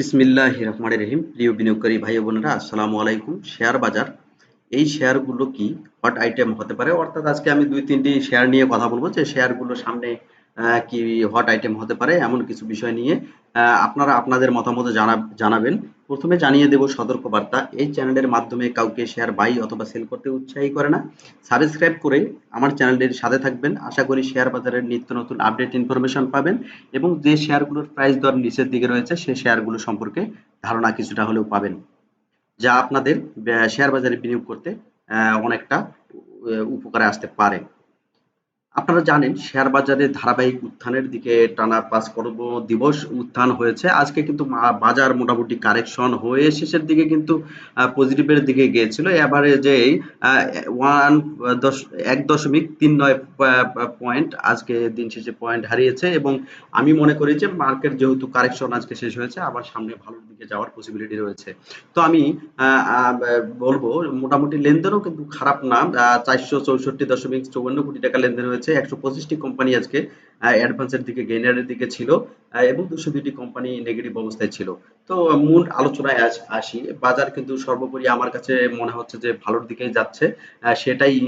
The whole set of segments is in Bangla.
বিসমিল্লাহ রহমান রহিম। প্রিয় বিনিয়োগকারী ভাই বোনেরা, আসসালামু আলাইকুম। শেয়ার বাজার, এই শেয়ারগুলো কি? হট আইটেম হতে পারে? অর্থাৎ আজকে আমি দুই তিনটি শেয়ার নিয়ে কথা বলব। যে শেয়ারগুলো সামনে কি হট আইটেম হতে পারে, এমন কিছু বিষয় নিয়ে আপনারা আপনাদের মতামত জানা, জানাবেন। প্রথমে জানিয়ে দেব সতর্কবার্তা। এই চ্যানেলের মাধ্যমে কাউকে শেয়ার বাই অথবা সেল করতে উৎসাহী করে না। সাবস্ক্রাইব করে আমার চ্যানেলের সাথে থাকবেন। আশা করি শেয়ার বাজারের নিত্য নতুন আপডেট ইনফরমেশন পাবেন এবং যে শেয়ারগুলোর প্রাইস দর নিচের দিকে রয়েছে সেই শেয়ারগুলো সম্পর্কে ধারণা কিছুটা হলেও পাবেন। যা আপনাদের শেয়ার বাজারে বিনিয়োগ করতে অনেকটা উপকারে আসতে পারে। আপনারা জানেন শেয়ার বাজারে ধারাবাহিক উত্থানের দিকে টানা পাঁচ কর্ম দিবস উত্থান হয়েছে। আজকে কিন্তু বাজার মোটামুটি কারেকশন হয়ে শেষের দিকে কিন্তু পজিটিভের দিকে গিয়েছিল। এবারে যে ওয়ান দশ, এক দশমিক তিন নয় পয়েন্ট আজকে দিন শেষে পয়েন্ট হারিয়েছে এবং আমি মনে করি যে, মার্কেট যেহেতু কারেকশন আজকে শেষ হয়েছে, আবার সামনে ভালোর দিকে যাওয়ার পসিবিলিটি রয়েছে। তো আমি বলব মোটামুটি লেনদেনও কিন্তু খারাপ না। চারশো চৌষট্টি দশমিক চৌবান্ন কোটি টাকা লেনদেন হয়েছে। একশো পঁচিশটি কোম্পানি আজকে অ্যাডভান্সের দিকে গেইনারের দিকে ছিল এবং দুশো দুইটি কোম্পানি নেগেটিভ অবস্থায় ছিল। তো মূল আলোচনায় আস- আসি। বাজার কিন্তু সর্বোপরি আমার কাছে মনে হচ্ছে যে ভালোর দিকেই যাচ্ছে সেটাই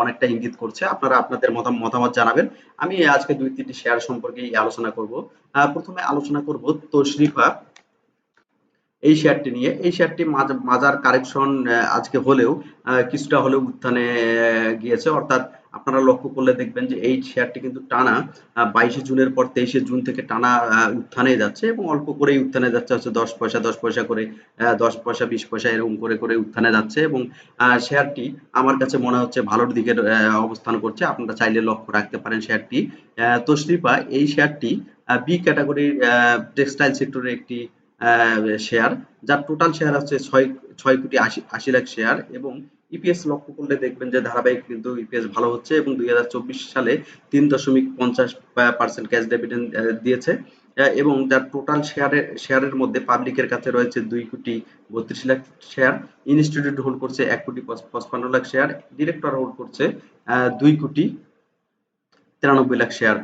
অনেকটা ইঙ্গিত করছে। আপনারা আপনাদের মতাম- মতামত জানাবেন। আমি আজকে দুই তিনটি শেয়ার সম্পর্কে আলোচনা করব। প্রথমে আলোচনা করব তশরিফা এই শেয়ারটি নিয়ে। এই শেয়ারটি মাজার কারেকশন আজকে হলেও কিছুটা হলেও উত্থানে গিয়েছে। অর্থাৎ আপনারা লক্ষ্য করলে দেখবেন যে এই শেয়ারটি কিন্তু টানা বাইশে জুনের পর তেইশে জুন থেকে টানা উত্থানে যাচ্ছে এবং অল্প করেই উত্থানে যাচ্ছে। হচ্ছে দশ পয়সা দশ পয়সা করে দশ পয়সা বিশ পয়সা এরকম করে করে উত্থানে যাচ্ছে এবং শেয়ারটি আমার কাছে মনে হচ্ছে ভালোর দিকে অবস্থান করছে। আপনারা চাইলে লক্ষ্য রাখতে পারেন শেয়ারটি আহ, তশরিফা এই শেয়ারটি বি ক্যাটাগরির টেক্সটাইল সেক্টরের একটি শেয়ার যার টোটাল শেয়ার হচ্ছে ছয় ছয় কোটি আশি আশি লাখ শেয়ার এবং ইপিএস লক্ষ্য করলে দেখবেন যে ধারাবাহিক কিন্তু ইপিএস ভালো হচ্ছে এবং দুই হাজার চব্বিশ সালে তিন দশমিক পঞ্চাশ পার্সেন্ট ক্যাশ ডিভিডেন্ড দিয়েছে। এবং যার টোটাল শেয়ারের শেয়ারের মধ্যে পাবলিকের কাছে রয়েছে দুই কোটি বত্রিশ লাখ শেয়ার ইনস্টিটিউট হোল্ড করছে এক কোটি পঁচপান্ন লাখ শেয়ার ডিরেক্টর হোল্ড করছে দুই কোটি তিরানব্বই লাখ শেয়ার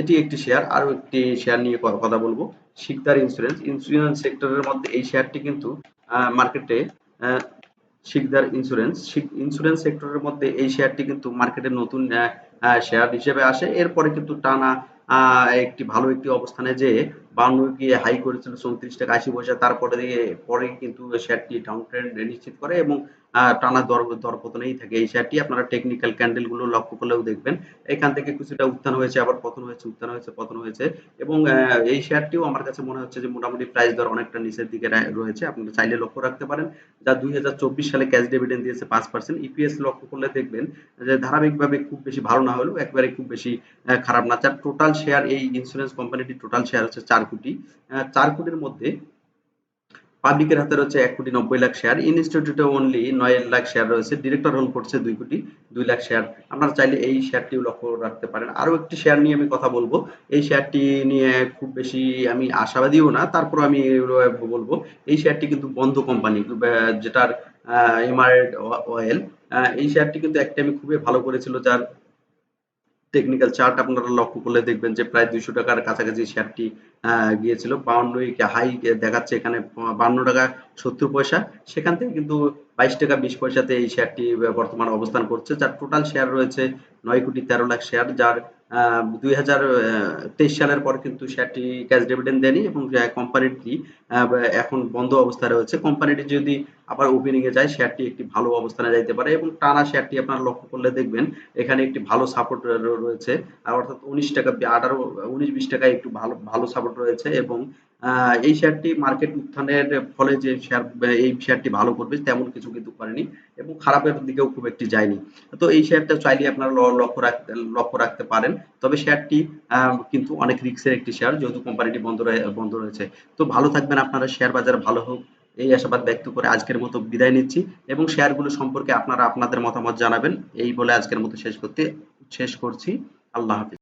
এটি একটি শেয়ার আর একটি শেয়ার নিয়ে কথা বলব। শিকদার ইন্স্যুরেন্স ইন্স্যুরেন্স সেক্টরের মধ্যে এই শেয়ারটি কিন্তু মার্কেটে শিকদার ইন্স্যুরেন্স ইন্স্যুরেন্স সেক্টরের মধ্যে এই শেয়ারটি কিন্তু মার্কেটে নতুন শেয়ার হিসেবে আসে। এরপরে কিন্তু টানা একটি ভালো একটি অবস্থানে যে বান্ন গিয়ে হাই করেছিল চৌত্রিশ টাকা, আশি পয়সা, তারপরে পরে কিন্তু শেয়ারটি ডাউন ট্রেন্ড নিশ্চিত করে এবং টানা দর, দরপতনেই থাকে। এই শেয়ারটি আপনারা টেকনিক্যাল ক্যান্ডেলগুলো লক্ষ্য করলেও দেখবেন। এখান থেকে কিছুটা উত্থান হয়েছে, আবার পতন হয়েছে, উত্থান হয়েছে, পতন হয়েছে এবং এই শেয়ারটিও আমার কাছে মনে হচ্ছে যে মোটামুটি প্রাইস দর অনেকটা নিচের দিকে রয়েছে। আপনারা চাইলে লক্ষ্য রাখতে পারেন যা দুই হাজার চব্বিশ সালে ক্যাশ ডিভিডেন্ড দিয়েছে পাঁচ পার্সেন্ট ইপিএস লক্ষ্য করলে দেখবেন যে ধারাবাহিকভাবে খুব বেশি ভালো না হলেও একবারে খুব বেশি খারাপ না। যার টোটাল শেয়ার এই ইন্স্যুরেন্স কোম্পানিটির টোটাল শেয়ার হচ্ছে চার কোটি চার কোটির মধ্যে পাবলিকের হাতে রয়েছে এক কোটি নব্বই লাখ শেয়ার ইনস্টিটিউটে অনলি নয় লাখ শেয়ার রয়েছে ডিরেক্টর হোল্ড করছে দুই কোটি দুই লাখ শেয়ার আপনারা চাইলে এই শেয়ারটিও লক্ষ্য রাখতে পারেন। আরও একটি শেয়ার নিয়ে আমি কথা বলব। এই শেয়ারটি নিয়ে খুব বেশি আমি আশাবাদীও না তারপর আমি বলব, এই শেয়ারটি কিন্তু বন্ধ কোম্পানি যেটার এমারেড অয়েল এই শেয়ারটি কিন্তু একটা আমি খুবই ভালো করেছিল, যার টেকনিক্যাল চার্ট আপনারা লক্ষ্য করলে দেখবেন যে প্রায় দুইশো টাকার কাছাকাছি শেয়ারটি গিয়েছিল। পাউন্ড হাই দেখাচ্ছে এখানে বান্ন টাকা সত্তর পয়সা। সেখান থেকে কিন্তু বাইশ টাকা বিশ পয়সাতে এই শেয়ারটি বর্তমানে অবস্থান করছে। যার টোটাল শেয়ার রয়েছে নয় কোটি তেরো লাখ শেয়ার যার দুই হাজার তেইশ সালের পর কিন্তু শেয়ারটি ক্যাশ ডিভিডেন্ড দেয়নি এবং কোম্পানিটি এখন বন্ধ অবস্থায় রয়েছে। কোম্পানিটি যদি আবার ওপেনিং এ যায়, শেয়ারটি একটি ভালো অবস্থানে যাইতে পারে এবং টানা শেয়ারটি আপনারা লক্ষ্য করলে দেখবেন, এখানে একটি ভালো সাপোর্ট রয়েছে। অর্থাৎ উনিশ টাকা, আঠারো, উনিশ, বিশ টাকায় একটু ভালো ভালো সাপোর্ট রয়েছে এবং এই শেয়ারটি মার্কেট উত্থানের ফলে যে শেয়ার এই শেয়ারটি ভালো করবে, তেমন কিছু কিন্তু করেনি এবং খারাপের দিকেও খুব একটি যায়নি। তো এই শেয়ারটা চাইলে আপনারা লক্ষ্য রাখতে লক্ষ্য রাখতে পারেন। তবে শেয়ারটি কিন্তু অনেক রিস্কের একটি শেয়ার যেহেতু কোম্পানিটি বন্ধ বন্ধ রয়েছে। তো ভালো থাকবেন আপনারা শেয়ার বাজার ভালো হোক, এই আশাবাদ ব্যক্ত করে আজকের মতো বিদায় নিচ্ছি এবং শেয়ারগুলো সম্পর্কে আপনারা আপনাদের মতামত জানাবেন। এই বলে আজকের মতো শেষ করতে, শেষ করছি। আল্লাহ হাফিজ।